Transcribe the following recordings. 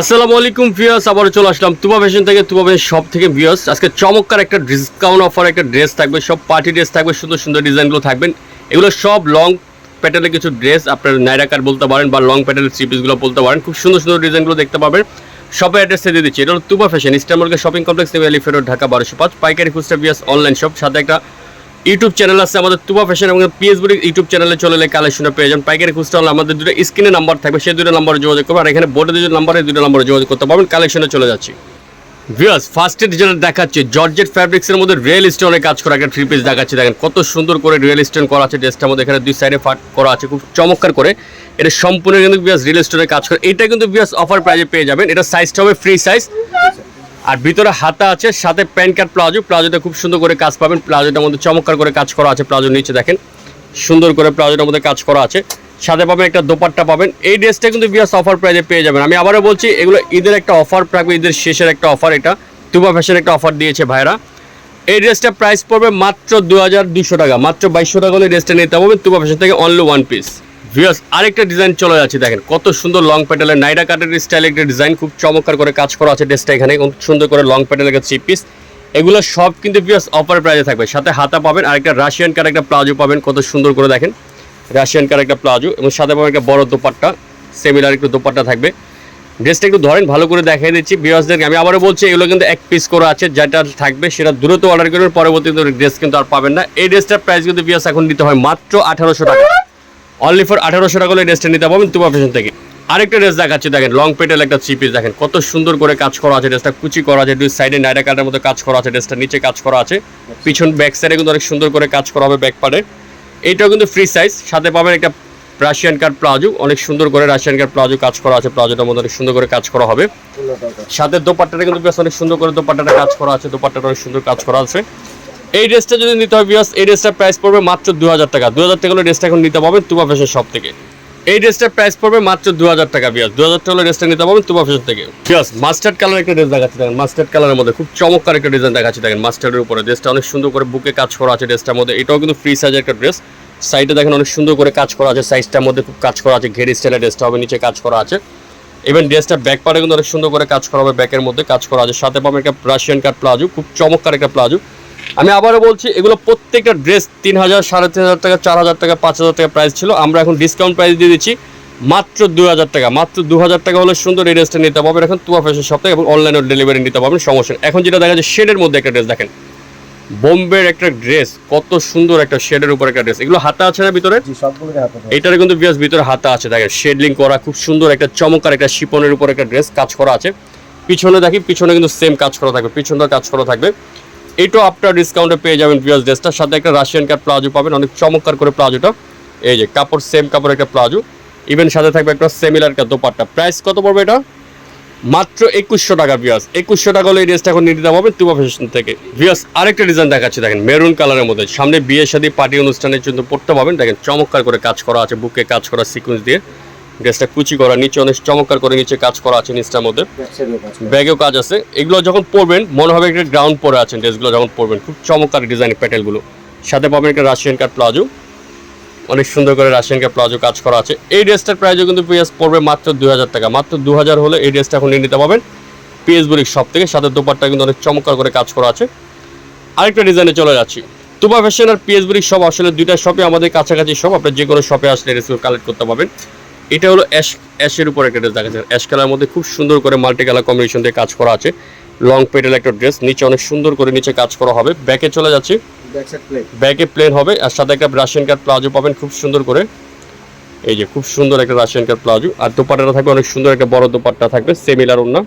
আসসালামু আলাইকুম ভিউয়ার্স আবার চলে আসলাম তুবা ফ্যাশন থেকে। তুবা ফ্যাশন সব থেকে ভিউয়ার্স, আজকে চমৎকার একটা ডিসকাউন্ট অফার একটা ড্রেস থাকবে, সব পার্টি ড্রেস থাকবে, সুন্দর সুন্দর ডিজাইনগুলো থাকবেন। এগুলো সব লং প্যাটার্নের কিছু ড্রেস আপনার নাইরা কাট বলতে পারেন বা লং প্যাটার্নের থ্রি পিসগুলো বলতে পারেন। খুব সুন্দর সুন্দর ডিজাইনগুলো দেখতে পাবেন। শপের অ্যাড্রেসে দিয়ে দিচ্ছি, এটা হলো তুবা ফ্যাশন ইস্টারমার্কের শপিং কমপ্লেক্স নেবে এলিফেরোড ঢাকা বারোশো পাঁচ। পাইকারি খুচরা ভিউয়ার্স অনলাইন শপ সাথে একটা ইউটিউব চ্যানেল আছে, আমাদের তুবা ফ্যাশন এবং পিএসবুড়ি ইউটিউব চ্যানেলে চলে এলে কালেকশনটা পেয়ে যান পাইকারি খুচরা হলে আমাদের দুটো স্ক্রিনে নাম্বার থাকবে, সেই দুটো নাম্বারে যোগাযোগ করবেন। আর এখানে বোর্ডে দুটো নাম্বারে দুটো নাম্বারে যোগাযোগ করতে পারবেন। কালেকশনে চলে যাচ্ছি। ভিউয়ার্স ফার্স্টে যেটা দেখাচ্ছে। জর্জেট ফ্যাব্রিক্সের মধ্যে রিয়েল স্টোনের কাজ করা একটা থ্রি পিস দেখাচ্ছে। দেখেন কত সুন্দর করে রিয়েল স্টোন করা আছে। ড্রেসটার মধ্যে এখানে দুই সাইডে ফাট করা আছে, খুব চমৎকার করে। এটা সম্পূর্ণ কিন্তু বিয়াস রিয়েল স্টোনের কাজ করে। এটা কিন্তু বিয়াস অফার প্রাইজে পেয়ে যাবেন। এটা সাইজটা হবে ফ্রি সাইজ আর ভিতরে হাতা আছে, সাথে প্যান্ট কার্ড প্লাজো। প্লাজোটা খুব সুন্দর করে কাজ পাবেন। প্লাজোটার মধ্যে চমৎকার করে কাজ করা আছে প্লাজোর নিচে, দেখেন। সুন্দর করে প্লাজোটার মধ্যে কাজ করা আছে। সাথে পাবেন একটা দোপাট্টা পাবেন। এই ড্রেসটা কিন্তু বিয়াস অফার প্রাইজে পেয়ে যাবেন। আমি আবারও বলছি, এগুলো ঈদের একটা অফার থাকবে ঈদের শেষের একটা অফার এটা। তুবা ফ্যাশন একটা অফার দিয়েছে ভাইরা। এই ড্রেসটা প্রাইস পড়বে মাত্র দু টাকা। মাত্র বাইশশো টাকা হলে ড্রেসটা নিতে হবে। তুবা ফ্যাশন থেকে অনলি ওয়ান পিস ভিউয়ার্স আরেকটা ডিজাইন চলে যাচ্ছে, দেখেন, কত সুন্দর লং প্যাটেলের নাইডা কাটের স্টাইল একটা ডিজাইন খুব চমৎকার করে কাজ করা আছে ড্রেসটা এখানে সুন্দর করে লং প্যাটেলের থ্রি পিস এগুলো সব কিন্তু ভিউয়ার্স অফার প্রাইজে থাকবে। সাথে হাতা পাবেন আর একটা রাশিয়ান কার একটা প্লাজো পাবেন, কত সুন্দর করে দেখেন। রাশিয়ান কার একটা প্লাজো এবং সাথে পাবেন একটা বড় দোপাট্টা সেমিলার একটু দোপাট্টা থাকবে। ড্রেসটা একটু ধরেন, ভালো করে দেখিয়ে দিচ্ছি বিয়ার্সদেরকে আমি আবারও বলছি, এগুলো কিন্তু এক পিস করে আছে, যেটা থাকবে, সেটা দ্রুত অর্ডার করবেন, পরবর্তীতে ড্রেস কিন্তু আর পাবেন না। এই ড্রেসটার প্রাইস কিন্তু বিয়ার্স এখন দিতে হয় মাত্র আঠারোশো টাকা। অনলি ফর আঠারোশো টাকা হলে ড্রেসটা নিতে পারবেন তুবা ফ্যাশন থেকে। আরেকটা ড্রেস দেখাচ্ছি দেখেন লং পেটেল একটা থ্রি পিস দেখেন কত সুন্দর করে কাজ করা আছে ড্রেসটা কুচি করা আছে দুই সাইডে নাইরা কাটার মধ্যে কাজ করা আছে ড্রেসটা নিচে কাজ করা আছে। পিছন ব্যাক সাইডে কিন্তু অনেক সুন্দর করে কাজ করা হবে ব্যাক পারে। এইটাও কিন্তু ফ্রি সাইজ সাথে পাবেন একটা রাশিয়ান কার্ড প্লাজো অনেক সুন্দর করে রাশিয়ান কার্ড প্লাজো কাজ করা আছে প্লাজোটার মধ্যে অনেক সুন্দর করে কাজ করা হবে। সাথে দোপাট্টাটা কিন্তু বেশ অনেক সুন্দর করে দোপাট্টাটা কাজ করা আছে দোপাট্টাটা অনেক সুন্দর কাজ করা আছে। এই ড্রেসটা যদি নিতে হয় বিয়াস এই ড্রেসটার প্রাইস পড়বে মাত্র দু হাজার টাকা। দু হাজার টাকা হলে ড্রেসটা এখন নিতে পারবেন তুবা ফ্যাশন শপ থেকে। এই ড্রেসটার প্রাইস পড়বে মাত্র দু হাজার টাকা বিয়াস দু হাজার টাকা হলে ড্রেসটা নিতে পারবেন তুবা ফ্যাশন থেকে। বিয়াস মাস্টার্ড কালার একটা ড্রেস দেখাচ্ছি দেখেন মাস্টার্ড কালারের মধ্যে খুব চমৎকার একটা ডিজাইন দেখাচ্ছি দেখেন মাস্টার্ডের উপরে। ড্রেসটা অনেক সুন্দর করে বুকে কাজ করা আছে ড্রেসটার মধ্যে। এটাও কিন্তু ফ্রি সাইজের একটা ড্রেস সাইডে দেখেন অনেক সুন্দর করে কাজ করা আছে সাইজটার মধ্যে খুব কাজ করা আছে, ঘেরি স্টাইলের ড্রেসটা হবে, নিচে কাজ করা আছে। ইভেন ড্রেসটা ব্যাক পারে কিন্তু অনেক সুন্দর করে কাজ করা হবে ব্যাকের মধ্যে কাজ করা আছে। সাথে পাবেন একটা রাশিয়ান কাট প্লাজো, খুব চমৎকার একটা প্লাজো। আমি আবারও বলছি এগুলো প্রত্যেকটা ড্রেস তিন হাজার সাড়ে তিন হাজার টাকা চার হাজার টাকা পাঁচ হাজার টাকা প্রাইস ছিল। আমরা এখন ডিসকাউন্ট প্রাইস দিয়ে দিচ্ছি মাত্র দু হাজার টাকা। মাত্র দু হাজার টাকা হলে সুন্দর এই ড্রেসটা নিতে পারবেন এখন তুয়া ফ্যাশন থেকে এবং অনলাইনে ডেলিভারি নিতে পারবেন সমস্যা এখন যেটা দেখা যাচ্ছে শেডের মধ্যে একটা ড্রেস দেখেন। বোম্বের একটা ড্রেস কত সুন্দর একটা শেডের উপর একটা ড্রেস এগুলো হাতা আছে না ভিতরে। এটার কিন্তু বিয়াস ভিতরে হাতা আছে দেখেন। শেডলিং করা খুব সুন্দর একটা চমৎকার একটা শিপনের উপর একটা ড্রেস কাজ করা আছে। পিছনে দেখি পিছনে কিন্তু সেম কাজ করা থাকবে পিছনটা কাজ করা থাকবে। এটাও আপনার ডিসকাউন্টে পেয়ে যাবেন বিয়াস ড্রেসটার সাথে একটা রাশিয়ান কাট প্লাজো পাবেন। অনেক চমৎকার করে প্লাজোটা এই যে, কাপড় সেম কাপড় একটা প্লাজো ইভেন সাথে থাকবে একটা সেমিলার একটা দোপাট্টা। প্রাইস কত পড়বে এটা? মাত্র একুশশো টাকা বিয়াস একুশশো টাকা হলে এই ড্রেসটা এখন নিতে পারবেন তুবা ফ্যাশন থেকে। বিয়াস আরেকটা ডিজাইন দেখাচ্ছি, দেখেন। মেরুন কালারের মধ্যে। সামনে বিয়ে, শাদী পার্টি অনুষ্ঠানের জন্য পড়তে পাবেন। দেখেন, চমৎকার করে কাজ করা আছে বুকে কাজ করা সিকুয়েন্স দিয়ে। ড্রেসটা কুচি করা, নিচে অনেক চমৎকার করে নিচে কাজ করা আছে নিচটার মধ্যে। ব্যাগেও কাজ আছে। এগুলো যখন পরবেন, মনে হবে একটা গ্রাউন্ড পরে আছেন ড্রেসগুলো যখন পরবেন। খুব চমৎকার ডিজাইন প্যাটেলগুলো। সাথে পাবেন একটা রাশিয়ান কাট প্লাজো। অনেক সুন্দর করে রাশিয়ান কাট প্লাজো কাজ করা আছে। এই ড্রেসটার প্রাইজও কিন্তু পিএস পড়বে মাত্র দু হাজার টাকা। মাত্র দু হাজার হলে এই ড্রেসটা এখন নিয়ে নিতে পারবেন পিএস বুড়ির সব থেকে। সাথে দোপারটা কিন্তু অনেক চমৎকার করে কাজ করা আছে। আরেকটা ডিজাইনে চলে যাচ্ছি। তুবা ফ্যাশন আর পিএস বুড়ির সব আসলে দুইটা শপে আমাদের কাছাকাছি সব আপনি যে কোনো শপে আসলে রেসিপি কালেক্ট করতে পারবেন। এটা হলো অ্যাশ অ্যাশের উপর একটা ড্রেস দেখা যাচ্ছে অ্যাশ কালার মধ্যে খুব সুন্দর করে মাল্টি কালার কম্বিনেশন দিয়ে কাজ করা আছে। লং পেটেল একটা ড্রেস নিচে অনেক সুন্দর করে নিচে কাজ করা হবে। ব্যাকে চলে যাচ্ছি। ব্যাকে প্লেন হবে। আর সাথে একটা রাশিয়ান কাট প্লাজো পাবেন খুব সুন্দর করে। এই যে খুব সুন্দর একটা রাশিয়ান কাট প্লাজো আর দোপাট্টাটা থাকবে অনেক সুন্দর একটা বড় দোপাট্টা থাকবে সেমিলার ওনা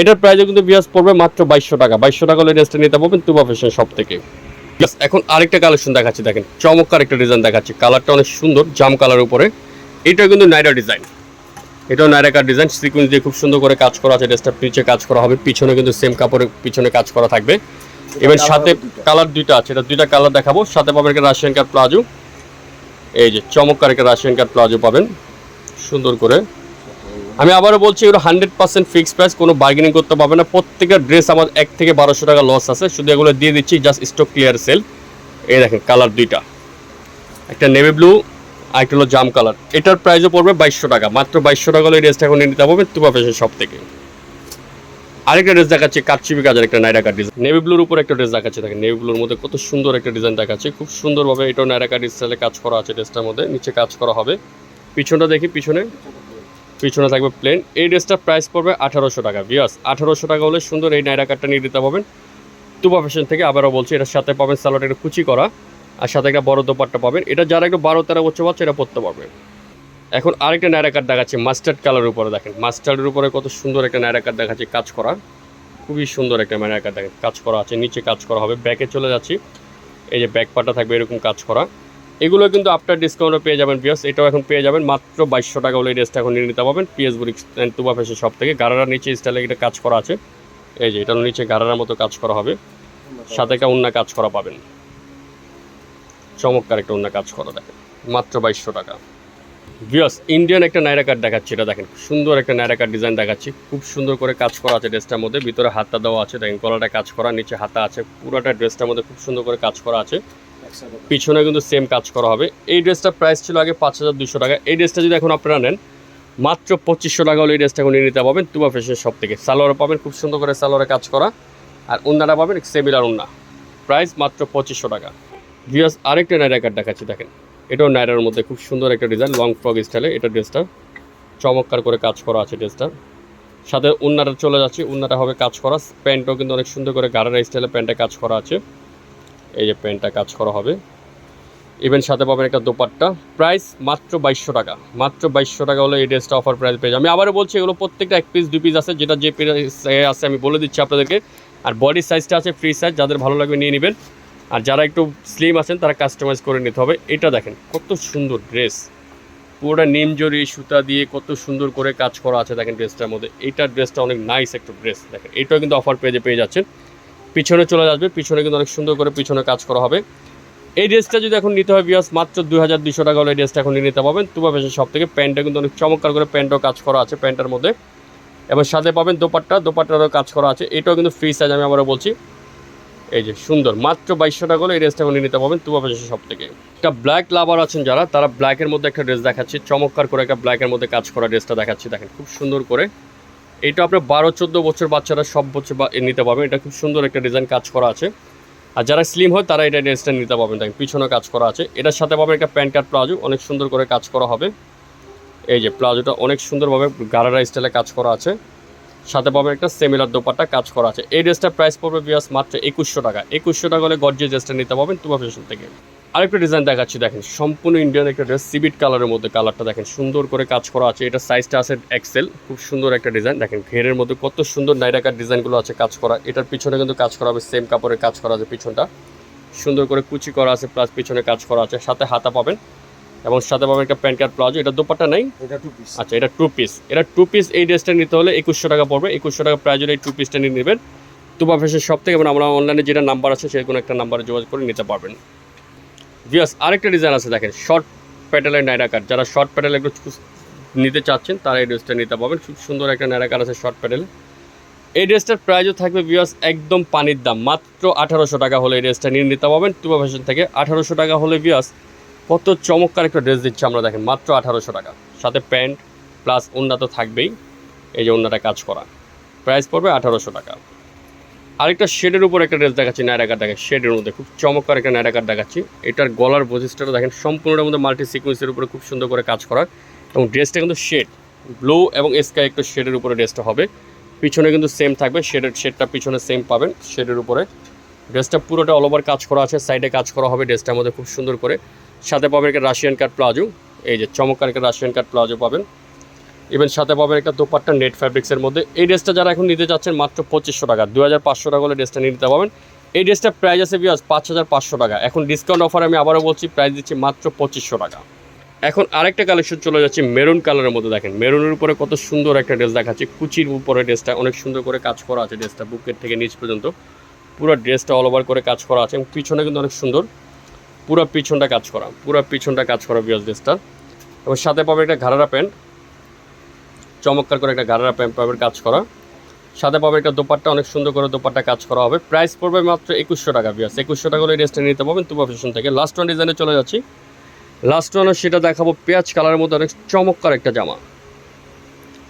এটার প্রাইসও কিন্তু বিয়াস পড়বে মাত্র বাইশশো টাকা। বাইশশো টাকা হলে ড্রেসটা নিতে পারবেন তুবা ফ্যাশন সব থেকে। এখন আরেকটা কালেকশন দেখাচ্ছি দেখেন। চমৎকার একটা ডিজাইন দেখাচ্ছি। কালারটা অনেক সুন্দর জাম কালার উপরে। এটা কিন্তু নাইরা ডিজাইন এটাও নাইরাকার ডিজাইন সিকুয়েন্স দিয়ে খুব সুন্দর করে কাজ করা আছে ড্রেসটা নিচে কাজ করা হবে পিছনে কিন্তু সেম কাপড়ের পিছনে কাজ করা থাকবে। এবার সাথে কালার দুইটা। আছে এটা দুইটা কালার দেখাবো। সাথে পাবেন একটা রাশিয়ান কাট প্লাজো এই যে চমৎকার একটা রাশিয়ান কাট প্লাজো পাবেন। সুন্দর করে। আমি আবারও বলছি এগুলো হান্ড্রেড পার্সেন্ট ফিক্সড প্রাইস কোনো বার্গেনিং করতে পারবে না। প্রত্যেকের ড্রেস আমার এক থেকে বারোশো টাকা লস আছে। শুধু এগুলো দিয়ে দিচ্ছি জাস্ট স্টক ক্লিয়ার সেল এই দেখেন কালার দুইটা। একটা নেভি ব্লু আরেকটা হলো জাম কালার। এটার প্রাইসও পড়বে বাইশশো টাকা। মাত্র বাইশশো টাকা হলে এই ড্রেসটা এখন নিতে পারবেন তুপা ফ্যাশন শপ থেকে। আরেকটা ড্রেস দেখাচ্ছি কাটচিবি কাজের একটা নাইরা কাট ডিজাইন নেভি ব্লুর উপর একটা ড্রেস দেখাচ্ছে, দেখেন নেভি ব্লুর মধ্যে কত সুন্দর একটা ডিজাইন দেখাচ্ছে। খুব সুন্দরভাবে এটাও নাইরা কাট স্টাইলে কাজ করা আছে ড্রেসটার মধ্যে, নিচে কাজ করা হবে। পিছনটা দেখি, পিছনে। পিছনে থাকবে প্লেন এই ড্রেসটার প্রাইস পড়বে আঠারোশো টাকা বিয়াস আঠারোশো টাকা হলে সুন্দর এই নাইরা কাটটা নিয়ে দিতে পাবেন তুবা ফ্যাশন থেকে আবারও বলছি, এটার সাথে পাবেন সালোয়ার একটা কুচি করা। আর সাথে একটা বড় দোপাট্টা পাবেন। এটা যারা একটু বারো তেরো বছর বাচ্চা, এটা পড়তে পারবে। এখন আরেকটা নাইরা কাট দেখাচ্ছি মাস্টার্ড কালারের উপরে দেখেন। মাস্টার্ডের উপরে কত সুন্দর একটা নাইরা কাট দেখাচ্ছি, কাজ করা। খুবই সুন্দর একটা কাট দেখেন, কাজ করা আছে, নিচে কাজ করা হবে। ব্যাকে চলে যাচ্ছি। এই যে ব্যাক পাটা থাকবে, এরকম কাজ করা। এগুলো কিন্তু আফটার ডিসকাউন্টে পেয়ে যাবেন পিএস এটাও এখন পেয়ে যাবেন। মাত্র বাইশশো টাকা হলে এই ড্রেসটা এখন নিয়ে নিতে পারবেন। পিএস বুরিক অ্যান্ড তুবা ফ্যাশন সব থেকে। গারারার নিচে স্টাইলে এটা কাজ করা আছে। এই যে, এটার নিচে গারারার মতো কাজ করা হবে। সাথে একটা অন্য কাজ করা পাবেন। চমৎকার একটা অন্য কাজ করা দেখেন। মাত্র বাইশশো টাকা। ভিওস ইন্ডিয়ান একটা নাইরা কাট দেখাচ্ছি, এটা দেখেন সুন্দর একটা নাইরা কাট ডিজাইন দেখাচ্ছি, খুব সুন্দর করে কাজ করা আছে ড্রেসটার মধ্যে, ভিতরে হাতটা দেওয়া আছে, দেখেন, গলাটা কাজ করা, নিচে হাতা আছে, পুরোটা ড্রেসটার মধ্যে খুব সুন্দর করে কাজ করা আছে। পিছনে কিন্তু সেম কাজ করা হবে। এই ড্রেসটার প্রাইস ছিল আগে পাঁচ হাজার দুশো টাকা। এই ড্রেসটা যদি এখন আপনারা নেন, মাত্র পঁচিশশো টাকা হলে এই ড্রেসটা এখন নিতে পাবেন তুবা ফ্যাশন সব থেকে। সালোয়ার পাবেন, খুব সুন্দর করে সালোয়ারে কাজ করা। আর উন্নাটা পাবেন সেমিলার উন্না প্রাইস মাত্র পঁচিশশো টাকা। ভিওস আরেকটা নাইরা কাট দেখাচ্ছি, দেখেন। এটাও নাইরার মধ্যে খুব সুন্দর একটা ডিজাইন লং ফ্রক স্টাইলে এটা ড্রেসটা চমৎকার করে কাজ করা আছে ড্রেসটা সাথে উন্নাটা চলে যাচ্ছে, উন্নাটা হবে কাজ করা। প্যান্টও কিন্তু অনেক সুন্দর করে গাড়ার স্টাইলে প্যান্টে কাজ করা আছে। এই যে প্যান্টটা কাজ করা হবে। ইভেন সাথে পাবেন একটা দোপাট্টা। প্রাইস মাত্র বাইশশো টাকা। মাত্র বাইশশো টাকা হলে এই ড্রেসটা অফার প্রাইস পেয়ে আমি আবারও বলছি, এগুলো প্রত্যেকটা এক পিস দুই পিস আছে। যেটা যে পিস আছে, আমি বলে দিচ্ছি আপনাদেরকে। আর বডি সাইজটা আছে ফ্রি সাইজ যাদের ভালো লাগবে নিয়ে নেবেন। আর যারা একটু স্লিম আছেন, তারা কাস্টমাইজ করে নিতে হবে। এটা দেখেন, কত সুন্দর ড্রেস পুরোটা নিমজরি সুতা দিয়ে কত সুন্দর করে কাজ করা আছে দেখেন ড্রেসটার মধ্যে। এইটার ড্রেসটা অনেক নাইস একটা ড্রেস দেখেন। এটাও কিন্তু অফার পেজে পেয়ে যাচ্ছেন। পিছনে চলে আসবে, পিছনে কিন্তু অনেক সুন্দর করে পিছনে কাজ করা হবে। এই ড্রেসটা যদি এখন নিতে হয় বিয়াস মাত্র দুই হাজার দুশো টাকা হলে এই ড্রেসটা এখন নিতে পাবেন। তুবা ফ্যাশন সব থেকে প্যান্টটা কিন্তু অনেক চমৎকার করে প্যান্টও কাজ করা আছে প্যান্টের মধ্যে। এবং সাথে পাবেন দোপাট্টা, দোপাট্টারও কাজ করা আছে। এটাও কিন্তু ফ্রি সাইজ আমি আবারও বলছি। এই যে সুন্দর, মাত্র বাইশশো টাকা এই ড্রেসটা নিয়ে নিতে পারবেন তুবা ফ্যাশন সব থেকে। একটা ব্ল্যাক লাভার আছেন যারা, তারা ব্ল্যাকের মধ্যে একটা ড্রেস দেখাচ্ছে, চমৎকার করে একটা ব্ল্যাকের মধ্যে কাজ করা ড্রেসটা দেখাচ্ছে, দেখেন খুব সুন্দর করে। এটা আপনার বারো, চোদ্দ বছর বাচ্চারা সব বছর নিতে পারবেন, এটা খুব সুন্দর একটা ডিজাইন কাজ করা আছে। আর যারা স্লিম হয়, তারা এটা ড্রেসটা নিতে পারবেন, দেখেন পিছনে কাজ করা আছে। এটার সাথে পাবেন একটা প্যান্ট কাট প্লাজো, অনেক সুন্দর করে কাজ করা হবে। এই যে প্লাজোটা অনেক সুন্দরভাবে গারারা স্টাইলে কাজ করা আছে। সাথে পাবেন একটা সেমিলার দোপাট্টা কাজ করা আছে। এই ড্রেসটার প্রাইস পড়বে বিয়াস মাত্র একুশশো টাকা। একুশশো টাকা হলে গর্জিয়া ড্রেসটা নিতে পারবেন তুবা ফ্যাশন থেকে। আরেকটা ডিজাইন দেখাচ্ছি, দেখেন, সম্পূর্ণ ইন্ডিয়ান একটা ড্রেস সিবিট কালারের মধ্যে কালারটা দেখেন, সুন্দর করে কাজ করা আছে। এটা সাইজটা আছে এক্সেল খুব সুন্দর একটা ডিজাইন দেখেন, ঘেরের মধ্যে কত সুন্দর নাইরাকার ডিজাইনগুলো আছে কাজ করা। এটার পিছনে কিন্তু কাজ করা হবে সেম কাপড়ের কাজ করা আছে পিছনটা। সুন্দর করে কুচি করা আছে প্লাস পিছনে কাজ করা আছে। সাথে হাতা পাবেন। এবং সাথে পাবেন একটা প্যান্ট কার্ড প্লাজো এটা দোপাট্টা নাই? এটা টু পিস আচ্ছা এটা টু পিস এটা টু পিস এই ড্রেসটা নিতে হলে একুশশো টাকা পড়বে। একুশশো টাকা প্রাইজের এই টু পিসটা নিয়ে নেবেন। তুবা ফ্যাশন সব থেকে এবং আমরা অনলাইনে যেটা নাম্বার আছে সেই কোনো একটা নাম্বারে যোগাযোগ করে নিতে পারবেন। ভিয়াস আরেকটা ডিজাইন আছে দেখেন শর্ট প্যাটেলের নাইরা কাট যারা শর্ট প্যাটেল একটু নিতে চাচ্ছেন তারা এই ড্রেসটা নিতে পারবেন। খুব সুন্দর একটা নাইরা কাট আছে শর্ট প্যাটেল এই ড্রেসটার প্রাইজও থাকবে ভিয়াস একদম পানির দাম। মাত্র আঠারোশো টাকা হলে এই ড্রেসটা নিয়ে নিতে পারবেন। তুবা ফ্যাশন থেকে আঠারোশো টাকা হলে ভিয়াস কত চমৎকার একটা ড্রেস দিচ্ছে আমরা দেখেন, মাত্র আঠারোশো টাকা। সাথে প্যান্ট প্লাস ওন্না তো থাকবেই, এই যে ওন্নাটা কাজ করা। প্রাইস পড়বে আঠারোশো টাকা। আরেকটা শেডের উপর একটা ড্রেস দেখাচ্ছি নায়রাকার দেখেন শেডের মধ্যে খুব চমৎকার একটা নায়রাকার দেখাচ্ছি। এটার গলার বৈশিষ্ট্যটা দেখেন, সম্পূর্ণটার মধ্যে মাল্টি সিকুয়েন্সের উপরে খুব সুন্দর করে কাজ করা। এবং ড্রেসটা কিন্তু শেড ব্লু এবং স্কাই একটু শেডের উপরে ড্রেসটা হবে। পিছনে কিন্তু সেম থাকবে শেডের শেডটা পিছনে সেম পাবেন শেডের উপরে। ড্রেসটা পুরোটা অল ওভার কাজ করা আছে সাইডে কাজ করা হবে ড্রেসটার মধ্যে খুব সুন্দর করে। সাথে পাবেন একটা রাশিয়ান কাট প্লাজো এই যে চমৎকার একটা রাশিয়ান কাট প্লাজো পাবেন। ইভেন সাথে পাবেন একটা দোপাট্টা নেট ফ্যাব্রিক্সের মধ্যে। এই ড্রেসটা যারা এখন নিতে চাচ্ছেন মাত্র পঁচিশশো টাকা দু হাজার পাঁচশো টাকা হলে ড্রেসটা নিতে পাবেন এই ড্রেসটার প্রাইস আছে বিয়াজ পাঁচ হাজার পাঁচশো টাকা। এখন ডিসকাউন্ট অফার আমি আবারও বলছি প্রাইস দিচ্ছি মাত্র পঁচিশশো টাকা। এখন আরেকটা কালেকশন চলে যাচ্ছে মেরুন কালারের মধ্যে দেখেন। মেরুনের উপরে কত সুন্দর একটা ড্রেস দেখাচ্ছে। কুচির উপরে ড্রেসটা অনেক সুন্দর করে কাজ করা আছে ড্রেসটা বুকের থেকে নিচ পর্যন্ত। পুরো ড্রেসটা অল ওভার করে কাজ করা আছে এবং পিছনে কিন্তু অনেক সুন্দর। পুরো পিছনটা কাজ করা, পুরো পিছনটা কাজ করা বিয়াজ ড্রেসটা এবং সাথে পাবে একটা ঘাড়ারা প্যান্ট চমৎকার করে একটা ঘাড়ারা প্যান্ট পাবে কাজ করা। সাথে পাবে একটা দোপাট্টা, অনেক সুন্দর করে দোপাট্টা কাজ করা হবে। প্রাইস পড়বে মাত্র একুশশো টাকা বিয়াস একুশশো টাকা হলে ড্রেসটা নিতে পারবেন তুবা ফ্যাশন থেকে। লাস্ট ওয়ান ডিজাইনে চলে যাচ্ছি। লাস্ট ওয়ান সেটা দেখাবো পেঁয়াজ কালারের মধ্যে অনেক চমৎকার একটা জামা।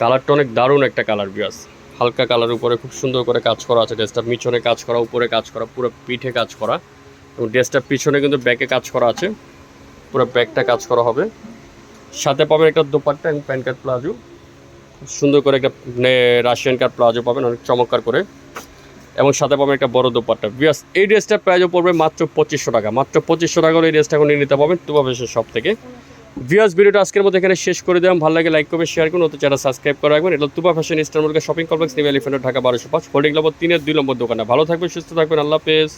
কালারটা অনেক দারুণ একটা কালার বিয়াস হালকা কালার উপরে খুব সুন্দর করে কাজ করা আছে ড্রেসটা মিছনে কাজ করা, উপরে কাজ করা, পুরো পিঠে কাজ করা। এবং ড্রেসটার পিছনে কিন্তু ব্যাকে কাজ করা আছে। পুরো ব্যাকটা কাজ করা হবে। সাথে পাবেন একটা দোপাট্টা এবং প্যান্ট কার্ড প্লাজো। সুন্দর করে একটা মানে রাশিয়ান কার্ড প্লাজো পাবেন, অনেক চমৎকার করে। এবং সাথে পাবেন একটা বড় দোপাট্টা। বিয়াস এই ড্রেসটার প্রাইজও পড়বে মাত্র পঁচিশশো টাকা। মাত্র পঁচিশশো টাকা এই ড্রেসটা এখন নিতে পারবেন তুবা বেশের সব থেকে ভিউয়ার্স, ভিডিওটা আজকের মধ্যে এখানে শেষ করে দিলাম। ভালো লাগে লাইক করবে শেয়ার করুন। ওতে চ্যানেল সাবস্ক্রাইব করে রাখবেন এটা তুবা ফ্যাশন স্টার মধ্যে shopping complex New Elephant Dhaka বারোশো পাঁচ হোল্ডিং নম্বর তিনের দুই নম্বর দোকানে। ভালো থাকবেন, সুস্থ থাকবেন, আল্লাহ হাফেজ।